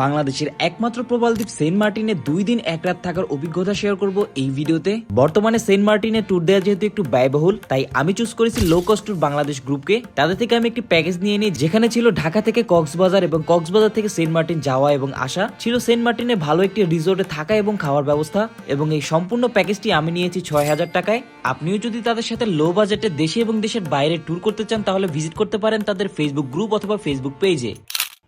বাংলাদেশের একমাত্র প্রবাল দ্বীপ সেন্ট মার্টিনে দুই দিন এক রাত থাকার অভিজ্ঞতা শেয়ার করব এই ভিডিওতে। বর্তমানে সেন্ট মার্টিনে ট্যুর দেওয়া যেহেতু একটু ব্যয়বহুল, তাই আমি চুজ করেছি লো কস্ট ট্যুর বাংলাদেশ গ্রুপকে তাদের থেকে আমি একটি প্যাকেজ নিয়ে নিই, যেখানে ছিল ঢাকা থেকে কক্সবাজার এবং কক্সবাজার থেকে সেন্ট মার্টিন যাওয়া এবং আসা। ছিল সেন্ট মার্টিনে ভালো একটি রিসোর্টে থাকা এবং খাওয়ার ব্যবস্থা এবং এই সম্পূর্ণ প্যাকেজটি আমি নিয়েছি ছয় হাজার টাকায়। আপনিও যদি তাদের সাথে লো বাজেটে দেশে এবং দেশের বাইরে ট্যুর করতে চান, তাহলে ভিজিট করতে পারেন তাদের ফেসবুক গ্রুপ অথবা ফেসবুক পেজে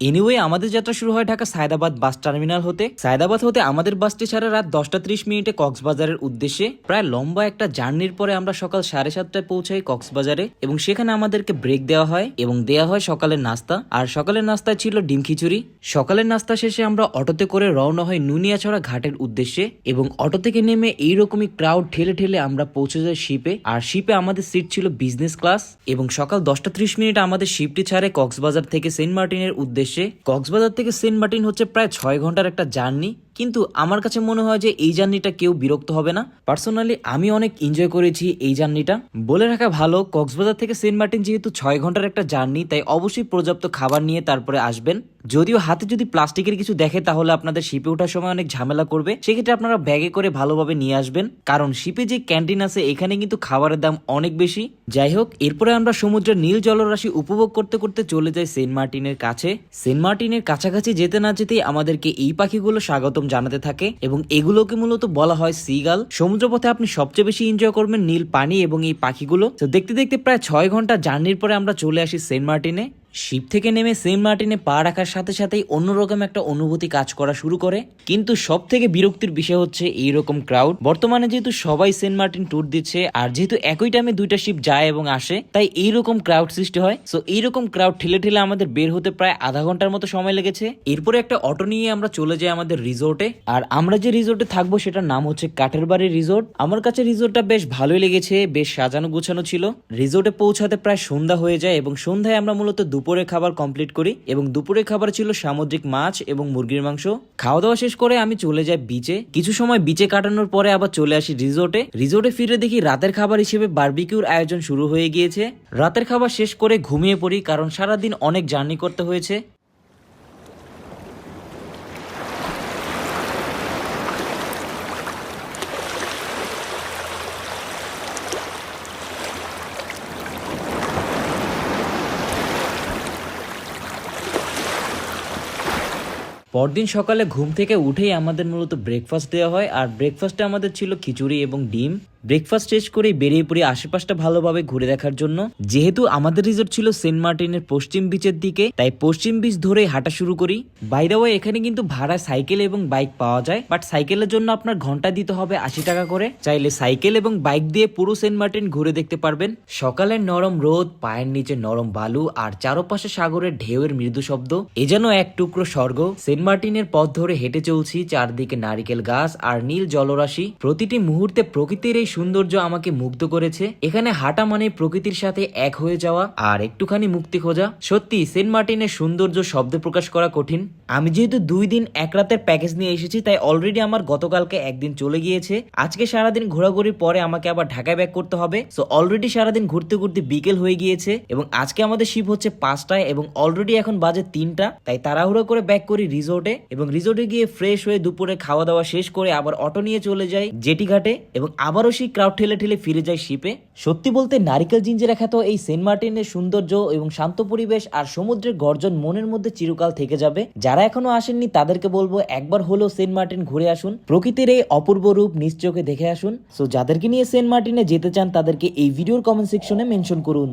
এনিওয়ে আমাদের যাত্রা শুরু হয় ঢাকা সায়দাবাদ বাস টার্মিনাল হতে। সায়দাবাদ হতে আমাদের বাসটি ছাড়া রাত দশটা ত্রিশ মিনিটে কক্সবাজারের উদ্দেশ্যে। প্রায় লম্বা একটা জার্নির পরে আমরা সকাল সাড়ে সাতটায় পৌঁছাই কক্সবাজারে এবং সেখানে আমাদেরকে ব্রেক দেওয়া হয় এবং দেওয়া হয় সকালের নাস্তা। আর সকালের নাস্তায় ছিল ডিম খিচুড়ি। সকালের নাস্তা শেষে আমরা অটোতে করে রওনা হয় নুনিয়াছড়া ঘাটের উদ্দেশ্যে এবং অটো থেকে নেমে এইরকমই ক্রাউড ঠেলে ঠেলে আমরা পৌঁছে যাই শিপে। আর শিপে আমাদের সিট ছিল বিজনেস ক্লাস এবং সকাল দশটা ত্রিশ মিনিট আমাদের শিপটি ছাড়ে কক্সবাজার থেকে সেন্ট মার্টিনের উদ্দেশ্যে। কক্সবাজার থেকে সেন্ট মার্টিন হচ্ছে প্রায় ছয় ঘণ্টার একটা জার্নি। কিন্তু আমার কাছে মনে হয় যে এই জার্নিটা কেউ বিরক্ত হবে না। পার্সোনালি আমি অনেক এনজয় করেছি এই জার্নিটা। বলে রাখা ভালো, কক্সবাজার থেকে সেন্ট মার্টিন যেহেতু ছয় ঘণ্টার একটা জার্নি, তাই অবশ্যই পর্যাপ্ত খাবার নিয়ে তারপরে আসবেন। যদিও হাতে যদি প্লাস্টিকের কিছু দেখে, তাহলে আপনাদের শিপে ওঠার সময় অনেক ঝামেলা করবে। সেক্ষেত্রে আপনারা ব্যাগে করে ভালোভাবে নিয়ে আসবেন। কারণ শিপে যে ক্যান্টিন আছে, এখানে কিন্তু খাবারের দাম অনেক বেশি। যাই হোক, এরপরে আমরা সমুদ্রের নীল জলরাশি উপভোগ করতে করতে চলে যাই সেন্ট মার্টিনের কাছে। সেন্ট মার্টিনের কাছাকাছি যেতে না যেতেই আমাদেরকে এই পাখিগুলো স্বাগতম জানাতে থাকে এবং এগুলোকে মূলত বলা হয় সিগাল। সমুদ্রপথে আপনি সবচেয়ে বেশি এনজয় করবেন নীল পানি এবং এই পাখিগুলো। তো দেখতে দেখতে প্রায় ছয় ঘণ্টা জার্নির পরে আমরা চলে আসি সেন্ট মার্টিনে। শিপ থেকে নেমে সেন্ট মার্টিনে পা রাখার সাথে সাথেই অন্যরকম একটা অনুভূতি কাজ করা শুরু করে। কিন্তু সব থেকে বিরক্তির বিষয় হচ্ছে এইরকম ক্রাউড বর্তমানে যেহেতু সবাই সেন্ট মার্টিন ট্যুর দিচ্ছে, আর যেহেতু একই টাইমে দুইটা শিপ যায় এবং আসে, তাই এইরকম ক্রাউড সৃষ্টি হয়। সো এইরকম ক্রাউড ঠেলে ঠেলে আমাদের বের হতে প্রায় আধা ঘণ্টার মতো সময় লেগেছে। এরপরে একটা অটো নিয়ে আমরা চলে যাই আমাদের রিসোর্টে আর আমরা যে রিসোর্টে থাকব, সেটার নাম হচ্ছে কাঠের বাড়ি রিসোর্ট আমার কাছে রিসোর্টটা বেশ ভালোই লেগেছে, বেশ সাজানো গোছানো ছিল। রিসোর্টে পৌঁছাতে প্রায় সন্ধ্যা হয়ে যায় এবং সন্ধ্যায় আমরা মূলত দুপুরে খাবার কমপ্লিট করি এবং দুপুরে খাবার ছিল সামুদ্রিক মাছ এবং মুরগির মাংস। খাওয়া দাওয়া শেষ করে আমি চলে যাই বিচে কিছু সময় বিচে কাটানোর পরে আবার চলে আসি রিসোর্টে রিসোর্টে ফিরে দেখি রাতের খাবার হিসেবে বার্বিকিউর আয়োজন শুরু হয়ে গিয়েছে। রাতের খাবার শেষ করে ঘুমিয়ে পড়ি কারণ সারাদিন অনেক জার্নি করতে হয়েছে। পরদিন সকালে ঘুম থেকে উঠেই আমাদের মূলত ব্রেকফাস্ট দেওয়া হয়। আর ব্রেকফাস্টে আমাদের ছিল খিচুড়ি এবং ডিম। ব্রেকফাস্ট শেষ করে বেরিয়ে পড়ি আশেপাশটা ভালোভাবে ঘুরে দেখার জন্য। যেহেতু আমাদের রিসোর্ট ছিল সেন্ট মার্টিনের পশ্চিম বিচের দিকে, তাই পশ্চিম বিচ ধরে হাঁটা শুরু করি। বাই দা ওয়ে এখানে কিন্তু ভাড়া সাইকেল এবং বাইক পাওয়া যায় বাট সাইকেলের জন্য আপনার ঘণ্টা দিতে হবে আশি টাকা করে। চাইলে সাইকেল এবং বাইক দিয়ে পুরো সেন্ট মার্টিন ঘুরে দেখতে পারবেন। সকালের নরম রোদ, পায়ের নিচে নরম বালু, আর চারপাশে সাগরের ঢেউয়ের মৃদু শব্দ। এ যেন এক টুকরো স্বর্গ। সেন্ট মার্টিনের পথ ধরে হেঁটে চলছি, চারদিকে নারিকেল গাছ আর নীল জলরাশি। প্রতিটি মুহূর্তে প্রকৃতির এই সৌন্দর্য আমাকে মুগ্ধ করেছে। এখানে হাঁটা মানে প্রকৃতির সাথে এক হয়ে যাওয়া আর একটুখানি মুক্তি খোঁজা। সত্যি, সেন্ট মার্টিনের সৌন্দর্য শব্দ প্রকাশ করা কঠিন। আমি যেহেতু দুই দিন এক রাতের প্যাকেজ নিয়ে এসেছি, তাই অলরেডি আমার গতকালকে একদিন চলে গিয়েছে। আজকে সারাদিন ঘোরাঘুরির পরে আমাকে আবার ঢাকায় ব্যাক করতে হবে। সো অলরেডি সারাদিন ঘুরতে ঘুরতে বিকেল হয়ে গিয়েছে এবং আজকে আমাদের শিপ হচ্ছে পাঁচটায় এবং অলরেডি এখন বাজে তিনটা। তাই তাড়াহুড়ো করে ব্যাক করি রিসোর্টে এবং রিসোর্টে গিয়ে ফ্রেশ হয়ে দুপুরে খাওয়া দাওয়া শেষ করে আবার অটো নিয়ে চলে যাই জেটি ঘাটে এবং আবারও সেই ক্রাউড ঠেলে ঠেলে ফিরে যায় শিপে সত্যি বলতে, নারিকেল জিঞ্জের খ্যাত এই সেন্ট মার্টিনের সৌন্দর্য এবং শান্ত পরিবেশ আর সমুদ্রের গর্জন মনের মধ্যে চিরকাল থেকে যাবে। যারা এখনও আসেননি, তাদেরকে বলব, একবার হলেও সেন্ট মার্টিন ঘুরে আসুন। প্রকৃতির এই অপূর্ব রূপ নিজ চোখে দেখে আসুন। সো যাদেরকে নিয়ে সেন্ট মার্টিনে যেতে চান, তাদেরকে এই ভিডিওর কমেন্ট সেকশনে মেনশন করুন।